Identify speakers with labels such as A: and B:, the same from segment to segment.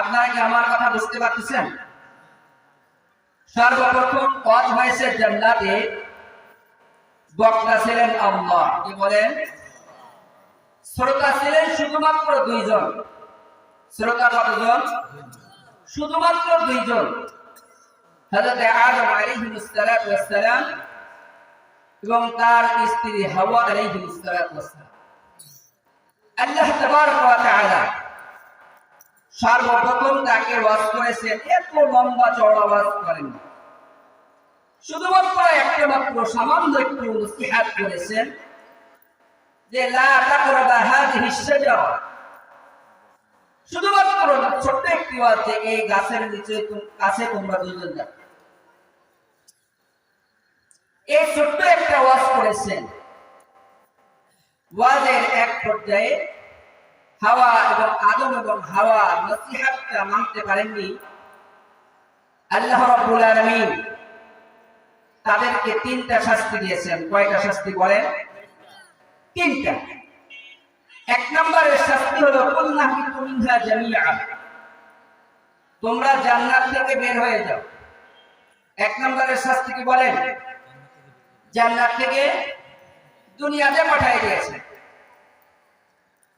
A: আপনারা কি আমার কথা বুঝতে পারতেছেন? সর্বপ্রথম পথ হয়েছে জান্নাতে বক্তা ছিলেন আল্লাহ। কি বলেন? শ্রোতা ছিলেন শুধুমাত্র দুইজন। শ্রোতা কতজন? শুধুমাত্র দুইজন। হযরত আদম আলাইহিস সালাতু ওয়াস সালাম এবং তার স্ত্রী হাওয়া আলাইহিস সালাতু ওয়াস সালাম। আল্লাহ তাবারক ওয়া তাআলা সর্বপ্রথম তাকে ওয়াজ করেছেন এত লম্বা চওড়া ওয়াজ করেন শুধুমাত্র একটা মাত্র, সামান্য একটু নসিহাত করেছেন যে, লা তাকরাবা শুধুমাত্র ছোট্ট একটি ওয়াজ এই গাছের নিচে কাছে তোমরা দুইজন যাবে এই ছোট্ট একটা ওয়াজ করেছেন। ওয়াজের এক পর্যায়ে হাওয়া এবং আদম এবং হাওয়া নসিহাতটা মানতে পারেননি। আল্লাহ রাব্বুল আলামিন তাদেরকে তিনটা শাস্তি দিয়েছেন। কয়টা শাস্তি বলেন? তিনটা। এক নম্বরের শাস্তি হলো কুল্লাহ মিনহা জামিআ। তোমরা জান্নাত থেকে বের হয়ে যাও। এক নম্বরের শাস্তি কি বলেন? জান্নাত থেকে দুনিয়াতে পাঠিয়ে দিয়েছে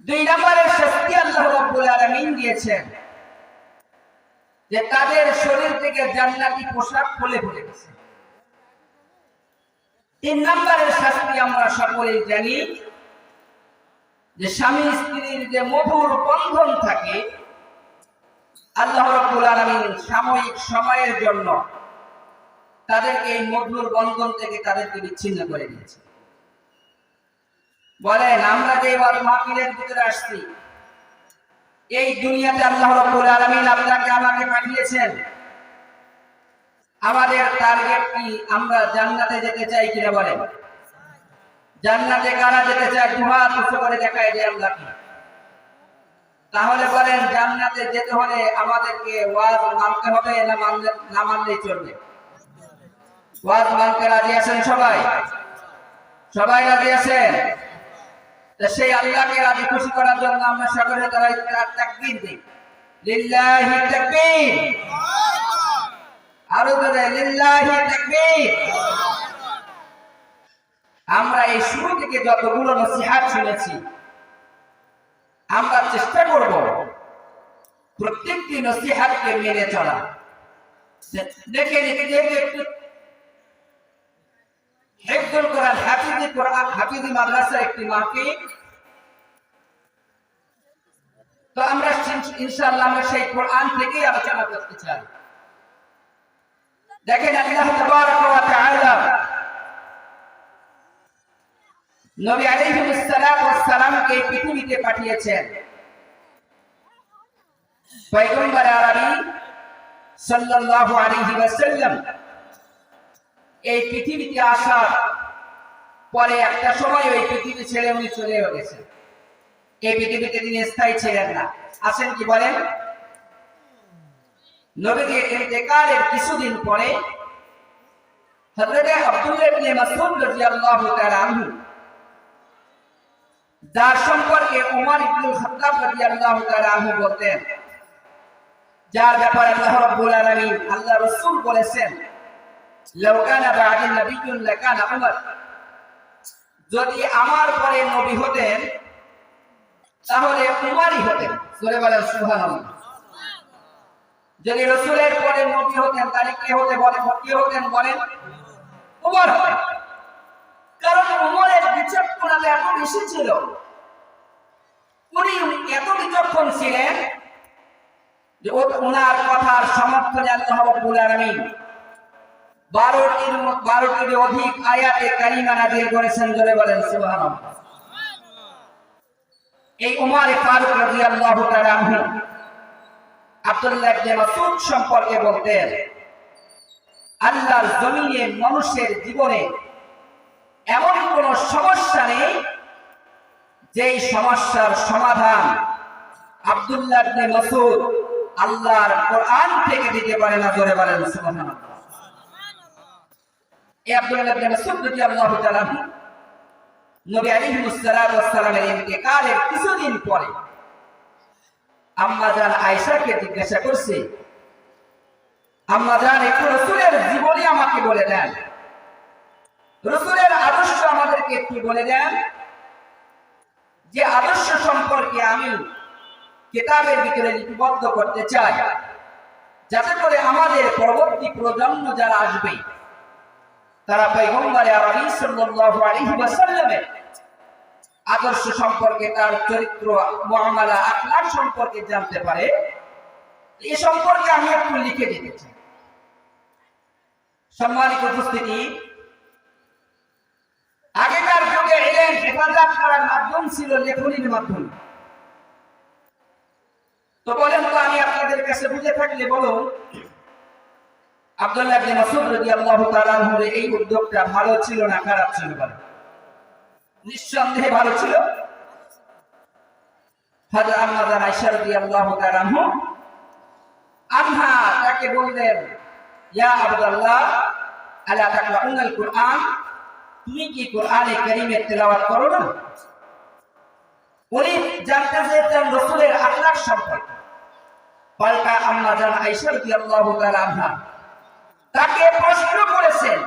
A: দুই নম্বরের শাস্তি আল্লাহ রাব্বুল আলামিন দিয়েছেন। যে তাদের শরীর থেকে জান্নাতি পোশাক খুলে পড়ে গেছে তিন নম্বরের শাস্তি আমরা সকলেই জানি যে স্বামী স্ত্রীর যে মধুর বন্ধন থাকে, আল্লাহ রাব্বুল আলামিন সাময়িক সময়ের জন্য তাদেরকে এই মধুর বন্ধন থেকে তাদেরকে বিচ্ছিন্ন করে দিয়েছে বলেন, আমরা যে এবার মাহফিলের ভিতরে আসছি, এই দুনিয়াতে আল্লাহ আলামিন আপনাকে আমাকে পাঠিয়েছেন। আমাদের টার্গেট কি? আমরা জান্নাতে যেতে চাই কিনা বলেন। জান্নাতে কারা যেতে করে আমরা তাহলে বলেন, জান্নাতে যেতে হলে আমাদেরকে ওয়াজ মানতে হবে না মানলে, না মানলেই চলবে? ওয়াজ মানতে রাজি আছেন সবাই? সবাই রাজি আছেন? সেই আল্লাহকে রাজি খুশি করার জন্য আমরা সকলে তারা লিল্লাহি তাকবীর। আরও লিল্লাহি তাকবীর। আমরা এই শুরু থেকে যতগুলো নসিহাত শুনেছি, আমরা চেষ্টা করব প্রত্যেকটি নসিহাতকে মেনে চলা। দেখে দেখে একটু হেফজুল কোরআন হাফিজি কোরআন, হাফিজি মাদ্রাসা একটি মাহফিল। তো আমরা ইনশ- ইনশাআল্লাহ আমরা সেই কোরআন আলোচনা করতে চাই। দেখেন আল্লাহ তাবারক ওয়া তাআলা নবী আলাইহিস সালাম ওয়াস সালামকে পৃথিবীতে পাঠিয়েছেন। পয়গম্বর আরবি সাল্লাল্লাহু আলাইহি ওয়াসাল্লাম। এই পৃথিবীতে আসার পরে একটা সময় ওই পৃথিবী ছেড়ে উনি চলে গেছেন। এই পৃথিবীতে তিনি স্থায়ী ছিলেন না। আছেন কি বলেন? কিছুদিন পরে যার ব্যাপারে আল্লাহ আলামিন, আল্লাহ রাসূল বলেছেন লাউ কানা বা'দি নাবিয়্যুন লাকানা উমর। যদি আমার পরে নবী হতেন, তাহলে উমরই হতেন। সূরা বলেন সুবহানাল্লাহ। যদি রসুলের পরে নবী হতেন, তাহলে কে হতে বলেন? কে হতেন বলেন? উমর কারণ উমরের বিচক্ষণতা এত বেশি ছিল। উনি এত বিচক্ষণ ছিলেন যে ওনার কথার সমর্থনে আল্লাহ রাব্বুল আলামিন বারোটির বারোটির অধিক আয়াতে কারিমা করেছেন বলেন এই ফারুক আব্দুল্লাহ সম্পর্কে বলতেন, আল্লাহর জমিনে মানুষের জীবনে এমন কোন সমস্যা নেই যেই সমস্যার সমাধান আব্দুল্লাহ মাসউদ আল্লাহর কোরআন থেকে দিতে পারে না, জোরে বলেন, সুবহানাল্লাহ। এই আব্দুল্লাহ ইবনে মাসউদ রাদিয়াল্লাহু তাআলা নবী আলাইহিস সালাতু ইন্তেকালের কিছুদিন পরে আম্মা জান আয়েশাকে জিজ্ঞাসা করছে আম্মা জান একটু রসুলের জীবনী আমাকে বলে দেন। রসুলের আদর্শ আমাদেরকে একটু বলে দেন যে আদর্শ সম্পর্কে আমি কেতাবের ভিতরে লিপিবদ্ধ করতে চাই। যাতে করে আমাদের পরবর্তী প্রজন্ম যারা আসবে তারা পয়গম্বরে আরবি সাল্লাল্লাহু আলাইহি ওয়াসাল্লামের আদর্শ সম্পর্কে, তার চরিত্র মুআমালা আখলাক সম্পর্কে জানতে পারে। এই সম্পর্কে আমি একটু লিখে দিতে চাই। সম্মানিত উপস্থিতি, আগেকার যুগে এলেন হেফাজত করার মাধ্যম ছিল লেখনির মাধ্যম। তো বলেন তো আমি আপনাদের কাছে বুঝে থাকলে বলুন আব্দুল্লাহ ইবনে মাসউদ রাদিয়াল্লাহু তাআলা এই উদ্যোগটা ভালো ছিল না খারাপ ছিল বলেন নিঃসন্দেহে ভালো ছিল। হযরত আম্মা আয়েশা রাদিয়াল্লাহু তাআলা আনহা তাকে বললেন, ইয়া আব্দুল্লাহ, আলা তাকরাউনাল কুরআন? তুমি কি কোরআনে কারীমের তেলাওয়াত করো না? উনি জানতে চেয়েছেন রসুলের আখলাক সম্পর্কে। পাল্টা আম্মা জান আয়েশা রাদিয়াল্লাহু তাআলা আনহা তাকে প্রশ্ন করেছেন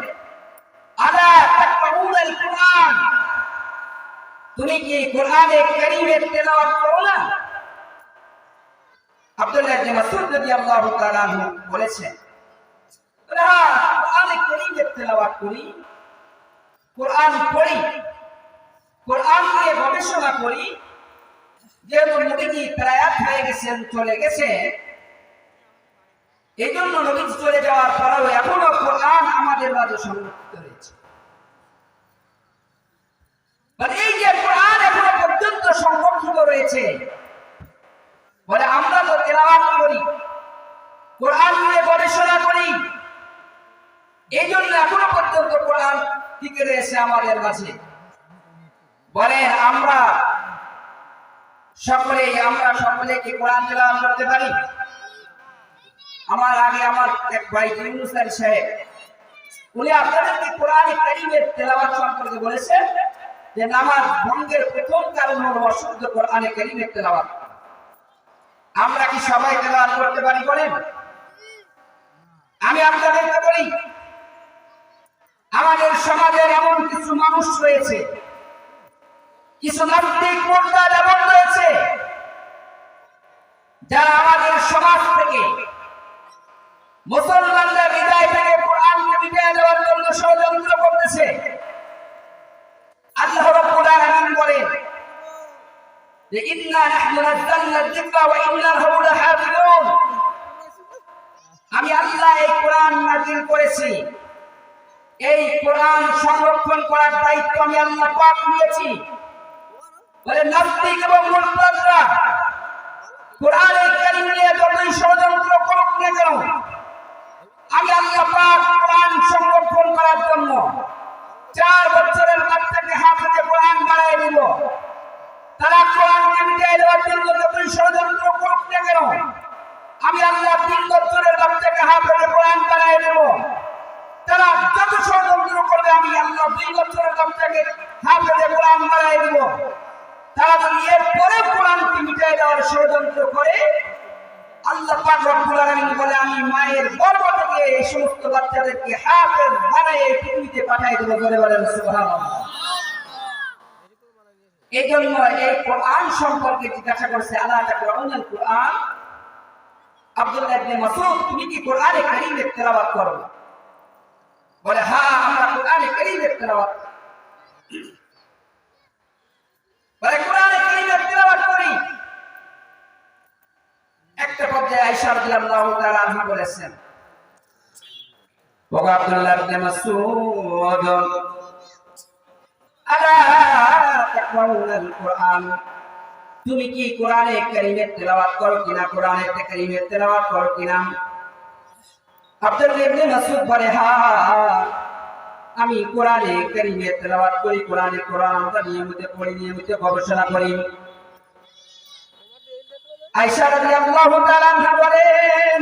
A: তুমি কি কোরআনে কারীমের তেলাওয়াত করো না? আব্দুল্লাহ ইবনে মাসউদ তাআলা বলেছেন হ্যাঁ কোরআনে কারীমের তেলাওয়াত করি, কোরআন পড়ি, কোরআন নিয়ে গবেষণা করি, যেহেতু নবীজি প্রায়াত হয়ে গেছেন, চলে গেছে এই জন্য নবীজি চলে যাওয়ার পরেও এখনও কোরআন আমাদের মাঝে সংরক্ষিত রয়েছে। এই যে কোরআন এখনও পর্যন্ত সংরক্ষিত রয়েছে, বলে আমরা তো তেলাওয়াত করি, কোরআন নিয়ে গবেষণা করি এই জন্য এখনও পর্যন্ত কোরআন টিকে রয়েছে আমাদের মাঝে। বলেন আমরা সকলে আমরা সকলে কি কোরআন তেলাওয়াত করতে পারি? আমার আগে আমার এক ভাই ইউনুস সাহেব, উনি আপনাদেরকে কোরআন কারিমের তেলাওয়াত সম্পর্কে বলেছেন যে নামাজ ভঙ্গের প্রথম কারণ হলো অশুদ্ধ কোরআনে কারিমের তেলাওয়াত। আমরা কি সবাই তেলাওয়াত করতে পারি বলেন? আমি আপনাদেরকে বলি, আমাদের সমাজের এমন কিছু মানুষ রয়েছে, কিছু নাস্তিক মোর্চার এমন রয়েছে, যারা আমাদের সমাজ থেকে মুসলমানদের হৃদয় থেকে কোরআনকে মিটিয়ে দেওয়ার জন্য ষড়যন্ত্র করতেছে। আল্লাহ রাব্বুল আলামিন বলেন, যে ইন্না নাহনু নাযালনা যিকরা ওয়া ইন্না লাহু লাহাফিজুন। আমি আল্লাহ এই কোরআন নাযিল করেছি। এই কোরআন সংরক্ষণ করার দায়িত্ব আমি আল্লাহ পাক নিয়েছি। বলে, নাস্তিক এবং মুরতাদরা কোরআনের কারীম নিয়ে যতই ষড়যন্ত্র করুক না কেন আমি আল্লাহ পাক কোরআন সংরক্ষণ করার জন্য চার বছরের বাচ্চাকে হাফেজে কোরআন বাড়াই দিব তারা কোরআনকে মিটিয়ে দেওয়ার জন্য যতই ষড়যন্ত্র করুক না কেন, আমি আল্লাহ তিন বছরের বাচ্চাকে হাফেজে কোরআন বাড়াই দেব তারা যত ষড়যন্ত্র করবে, আমি আল্লাহ দুই বছরের বাচ্চাকে হাফেজে কোরআন বাড়াই দিব তারা যদি এরপরে কোরআনকে মিটিয়ে দেওয়ার ষড়যন্ত্র করে, আল্লাহ পাক রব্বুল আলামিন বলে, আমি মায়ের গর্ভ এই সমস্ত বাচ্চাদেরকে বানায় পৃথিবীতে পাঠিয়ে দেবো বলে বলেন এই জন্য এই কোরআন সম্পর্কে জিজ্ঞাসা করছে, আল্লাহ কোরআন? আব্দুল্লাহ ইবনে তুমি কি কোরআনে তেলাওয়াত করো? বলে হ্যাঁ আমরা কোরআনে তেলাওয়াত বলে, কোরআনে তেলাওয়াত করি? একটা পর্যায়ে আয়েশা রাদিয়াল্লাহু তাআলা আনহা বলেছেন ইবনে মাসউদ। আলা তাকরাউনাল কোরআন। তুমি কি কোরআনে কারীমের তেলাওয়াত করো কিনা? কোরআনে কারীমের তেলাওয়াত কিনা? আব্দুল্লাহ ইবনে বলে আমি কোরআনে কারীমের তেলাওয়াত করি, কোরআনে কোরআন আমরা নিয়মিত পড়ি, নিয়মিত গবেষণা করি। আয়েশা রাদিয়াল্লাহু তাআলা বলেন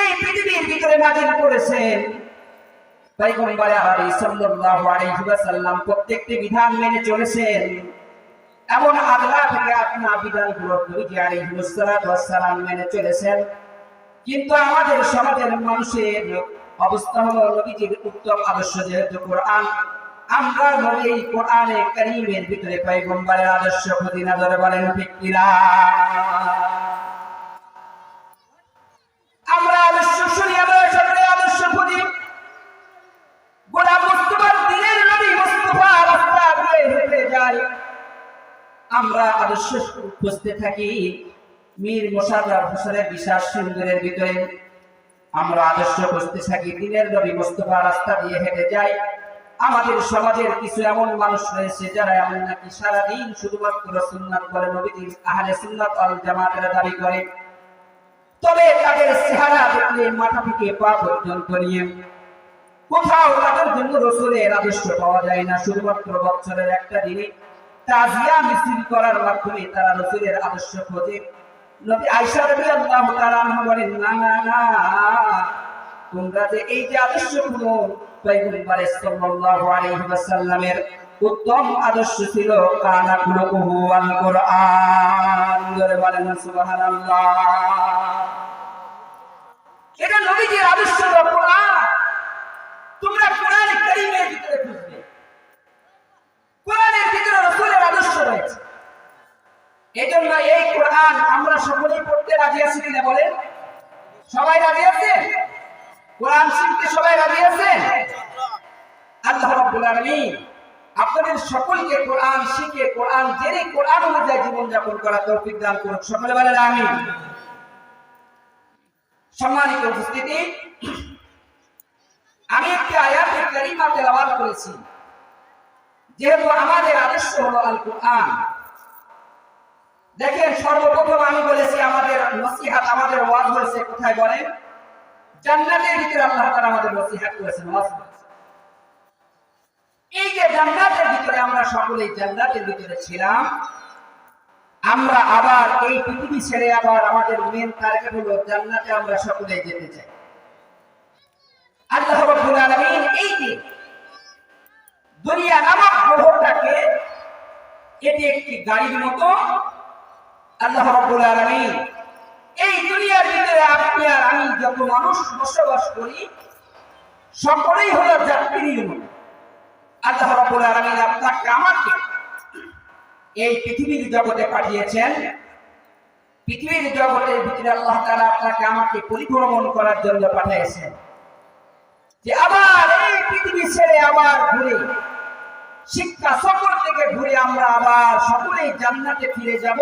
A: এই পৃথিবীর ভিতরে নাজিল করেছেন। পয়গম্বর আলাইহি প্রত্যেকটি বিধান মেনে চলেছেন। এমন আল্লাহ থেকে সালাম মেনে চলেছেন। কিন্তু আমাদের সমাজের মানুষের অবস্থা হলো নবীজির উত্তম আদর্শ যেহেতু কোরআন। আমরা নবী এই কোরআনে কারীমের ভিতরে পয়গম্বরের আদর্শ বলেন ঠিক কিনা? আমরা আদর্শ খুঁজতে থাকি। মীর মোশাররফ হোসেনের বিশাল সুন্দরের ভিতরে। আমরা আদর্শ খুঁজতে থাকি। দিনের নবী মোস্তফা রাস্তা দিয়ে হেঁটে যাই। আমাদের সমাজের কিছু এমন মানুষ রয়েছে যারা এমন নাকি সারাদিন শুধুমাত্র সুন্নাত করে নবীজির আহলে সুন্নাত আল জামাতের দাবি করে। তবে তাদের চেহারা দেখলে মাথা থেকে পা পর্যন্ত নিয়ে। কোথাও তাদের জন্য রসুলের আদর্শ পাওয়া যায় না। শুধুমাত্র বছরের একটা দিনে তাজিয়া মিছিল করার মাধ্যমে তারা রসুলের আদর্শ খোঁজে। নবী আনহা বলেন, না না না, তোমরা যে এই যে সাল্লাল্লাহু আলাইহি ওয়াসাল্লামের উত্তম আদর্শ ছিল কানা আল কোরআন। ধরে বলেন সুবহানাল্লাহ। এটা নবীজির আদর্শ কোরআন। তোমরা কোরআন ভিতরে রয়েছে এজন্য এই কোরআন আমরা সকলেই পড়তে রাজি আছি কিনা সবাই রাজি আছে? কোরআন শিখতে সবাই রাজি আছে? আল্লাহ রাব্বুল আলামিন আপনাদের সকলকে কোরআন শিখে, কোরআন জেনে, কোরআন অনুযায়ী করার তৌফিক দান করুন। সকলে আমিন। সম্মানিত উপস্থিতি, আমি একটি আয়াতের কারিমা তেলাওয়াত করেছি। যেহেতু আমাদের আদর্শ হলো আল কোরআন দেখেন, সর্বপ্রথম আমি বলেছি আমাদের নসিহাত, আমাদের ওয়াজ হয়েছে কোথায় বলেন? জান্নাতের ভিতরে আল্লাহ তাআলা আমাদের নসিহাত করেছেন, ওয়াজ এই যে জান্নাতের ভিতরে আমরা সকলেই জান্নাতের ভিতরে ছিলাম, আমরা আবার এই পৃথিবী ছেড়ে আবার আমাদের মেন টার্গেট হলো জান্নাতে আমরা সকলেই যেতে চাই। আল্লাহ রাব্বুল আলামিন এই যে দুনিয়া নামক গ্রহটাকে এটি একটি গাড়ির মতো। আল্লাহ রাব্বুল আলামিন, এই দুনিয়ার ভিতরে আপনি আর আমি যত মানুষ বসবাস করি, সকলেই হলো যাত্রীর মতো। আল্লাহ রাব্বুল আলামিন আপনাকে, আমাকে এই পৃথিবীর জগতে পাঠিয়েছেন। পৃথিবীর জগতের ভিতরে আল্লাহ তাআলা আপনাকে, আমাকে পরিভ্রমণ করার জন্য পাঠিয়েছেন। যে আবার এই পৃথিবী ছেড়ে আবার ঘুরে। শিক্ষা সফর থেকে ঘুরে আমরা আবার সকলেই জান্নাতে ফিরে যাব।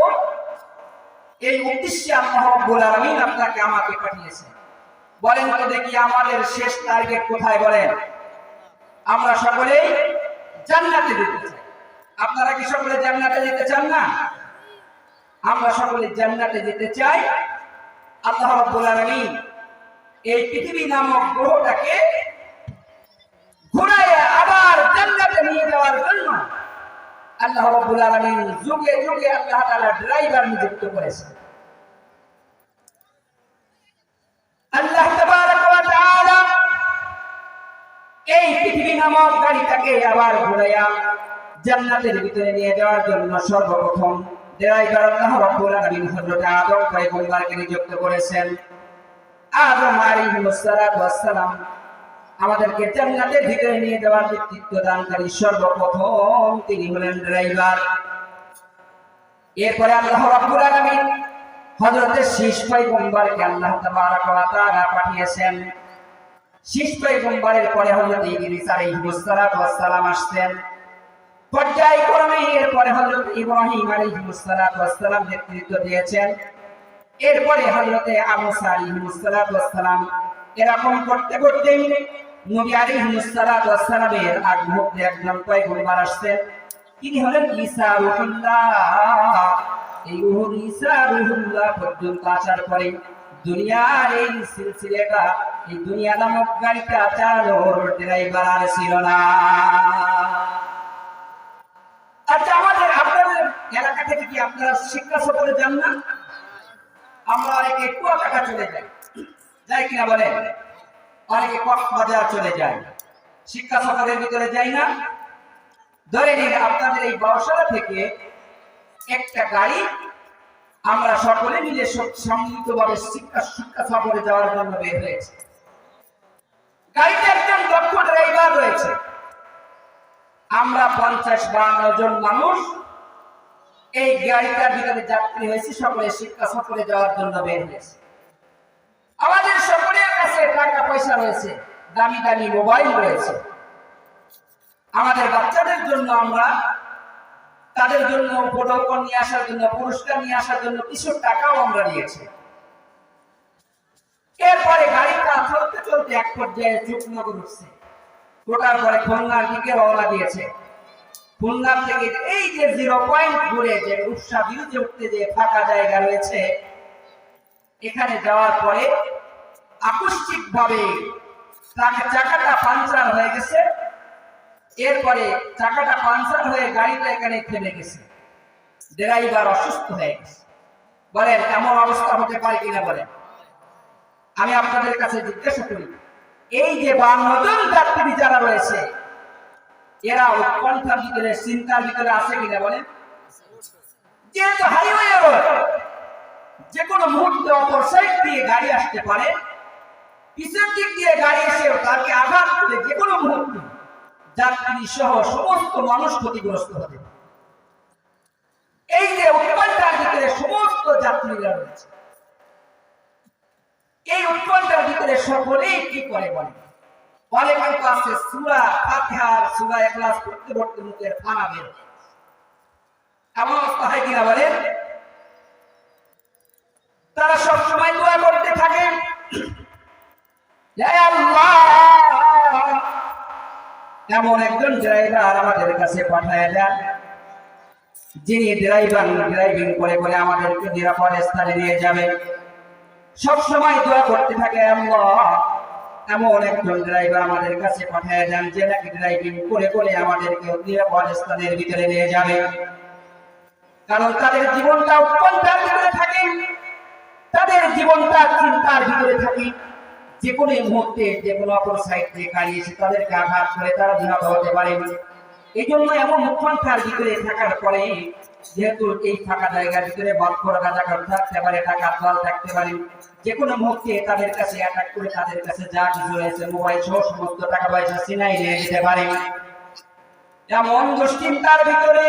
A: এই উদ্দেশ্যে আল্লাহ রাব্বুল আলামিন আপনাকে আমাকে পাঠিয়েছেন। বলেন তো দেখি আমাদের শেষ টার্গেট কোথায় বলেন? আমরা সকলেই জান্নাতে যেতে চাই। আপনারা কি সকলে জান্নাতে যেতে চান না? আমরা সকলে জান্নাতে যেতে চাই। আল্লাহ রাব্বুল আলামিন এই পৃথিবী নামক গ্রহটাকে ঘুরাইয়া আবার জান্নাতে নিয়ে যাওয়ার জন্য আল্লাহ রাব্বুল আলামিন যুগে যুগে আল্লাহ তাআলা ড্রাইভার নিযুক্ত করেছেন। আল্লাহ তাবারক ওয়া তাআলা এই পৃথিবী নামক গাড়িটাকে আবার ঘুরাইয়া জান্নাতের ভিতরে নিয়ে যাওয়ার জন্য সর্বপ্রথম ড্রাইভার আল্লাহ রাব্বুল আলামিন হযরত আদম পয়গম্বরকে নিযুক্ত করেছেন। আদম আলাইহিস সালাম আমাদেরকে জান্নাতের ভিতরে নিয়ে যাওয়ার নেতৃত্ব দানকারী সর্বপ্রথম তিনি হলেন ড্রাইভার। এরপরে আল্লাহ রাব্বুল আলামিন হযরতের শীষ পয়গম্বরকে আল্লাহ তাবারাক ওয়া তাআলা পাঠিয়েছেন। শীষ পয়গম্বরের পরে হযরত ইদ্রিস আলাইহিস সালাম আসছেন। পর্যায়ক্রমে এরপরে হযরত ইব্রাহিম আলাইহিস সালাম নেতৃত্ব দিয়েছেন। এরপরে হযরতে আমুসা আলাইহিস সালাতু ওয়াস সালাম এরকম করতে করতে নবী আলাইহিস সালাতু ওয়াস সালামের তিনি হলেন ঈসা রুহুল্লাহ। এই দুনিয়ার দুনিয়া নামক গাড়িটা চালানোর ড্রাইভার আর আচ্ছা আমাদের আপনাদের এলাকা থেকে কি আপনারা শিক্ষা সফরে যান না? আমরা অনেকে কুয়াকাটা চলে যাই। যাই কিনা বলেন। অনেকে কক্সবাজার চলে যায়। শিক্ষা সফরের ভিতরে যাই না। ধরে নিন আপনাদের এই বাউসালা থেকে একটা গাড়ি আমরা সকলে মিলে সম্মিলিতভাবে শিক্ষা শিক্ষা সফরে যাওয়ার জন্য বের হয়েছে। গাড়িতে একজন দক্ষ ড্রাইভার রয়েছে। আমরা পঞ্চাশ বান্ন জন মানুষ। এই গাড়িটার ভিতরে যাত্রী হয়েছে, সকলে শিক্ষা সফরে যাওয়ার জন্য বের হয়েছে। আমাদের সকলের কাছে টাকা পয়সা রয়েছে, দামি দামি মোবাইল রয়েছে। আমাদের বাচ্চাদের জন্য আমরা, তাদের জন্য উপঢৌকন নিয়ে আসার জন্য, পুরস্কার নিয়ে আসার জন্য কিছু টাকাও আমরা নিয়েছি। এরপরে গাড়িটা চলতে চলতে এক পর্যায়ে চুকনগর উঠছে। ওটার পরে খুলনার দিকে রওনা দিয়েছে। খুলনার থেকে এই যে জিরো পয়েন্ট ঘুরে যে উৎসাহ বিরুদ্ধে উঠতে যে ফাঁকা জায়গা রয়েছে, এখানে যাওয়ার পরে আকস্মিক ভাবে চাকাটা পাঞ্চার হয়ে গেছে। এরপরে চাকাটা পাঞ্চার হয়ে গাড়িটা এখানে থেমে গেছে। ড্রাইভার অসুস্থ হয়ে গেছে। বলেন, এমন অবস্থা হতে পারে কিনা বলেন? আমি আপনাদের কাছে জিজ্ঞাসা করি, এই যে বাংলাদেশ যাত্রী যারা রয়েছে, এরা উৎকণ্ঠার ভিতরে, চিন্তার ভিতরে আছে কিনা বলেন? যেহেতু হাইওয়ে যে কোনো মুহূর্তে অপর সাইড দিয়ে গাড়ি আসতে পারে পিছন দিক দিয়ে গাড়ি এসে তাকে আঘাত করে যে কোনো মুহূর্তে যাত্রী সহ সমস্ত মানুষ ক্ষতিগ্রস্ত হতে এই যে উৎকণ্ঠার ভিতরে সমস্ত যাত্রীরা রয়েছে, এই উৎকণ্ঠার ভিতরে সকলেই কি করে বলে? কিন্তু আছে সুরা ফাতিহার, সুরা একলাস পড়তে পড়তে মুখের ফানা বের এমন অবস্থা হয় কিনা বলেন? তারা সব সময় দোয়া করতে থাকে এমন একজন ড্রাইভার আমাদের কাছে পাঠায় দেন, যিনি ড্রাইভার, ড্রাইভিং করে করে আমাদেরকে নিরাপদ স্থানে নিয়ে যাবে। সবসময় দোয়া করতে থাকে এমন একজন ড্রাইভার আমাদের কাছে পাঠায় দেন, যে নাকি ড্রাইভিং করে করে আমাদেরকে নিরাপদ স্থানের ভিতরে নিয়ে যাবে। কারণ তাদের জীবনটা উৎকণ্ঠার ভিতরে থাকে, তাদের জীবনটা চিন্তার ভিতরে থাকে। যে কোনো মুহূর্তে যে কোনো অপর সাইড থেকে গাড়ি এসে তাদেরকে আঘাত করে তারা নিহত হতে পারে। এই জন্য এমন উৎকণ্ঠার ভিতরে থাকার পরে যেহেতু এই ফাঁকা জায়গার ভিতরে বক্কর রাজাকার থাকতে পারে টাকা দল থাকতে পারে যে কোনো মুহূর্তে তাদের কাছে অ্যাটাক করে তাদের কাছে যা কিছু রয়েছে মোবাইল সহ সমস্ত টাকা পয়সা সিনাই নিয়ে যেতে পারে। এমন দুশ্চিন্তার ভিতরে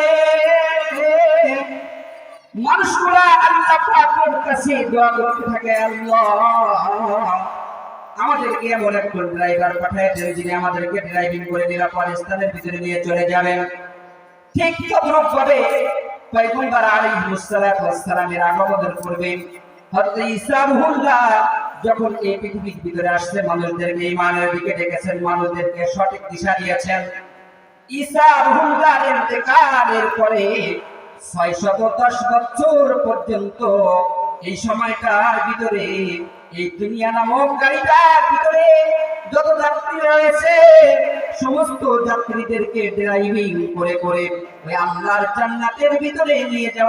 A: মানুষগুলা আল্লাহ পাকের কাছে দোয়া করতে থাকে, আল্লাহ। আমাদেরকে এমন একজন ড্রাইভার পাঠাইছেন যিনি আমাদেরকে ড্রাইভিং করে নিরাপদ স্থানের ভিতরে নিয়ে চলে যাবেন। ঠিক তদ্রুপ ভাবে পয়গম্বর আলাইহিস হযরত ঈসা রুহুল্লাহ যখন এই পৃথিবীর ভিতরে আসছে, মানুষদেরকে দিকে ডেকেছেন, মানুষদেরকে সঠিক দিশা দিয়েছেন। ঈসা রুহুল্লাহর ইন্তেকালের পরে ছয়শত দশ বছর পর্যন্ত এই সময়টার ভিতরে এই দুনিয়া নামক গাড়িটার ভিতরে যত যাত্রী রয়েছে, সমস্ত যাত্রীদেরকে ড্রাইভিং করে করে ওই আল্লাহর জান্নাতের ভিতরে নিয়ে যাওয়া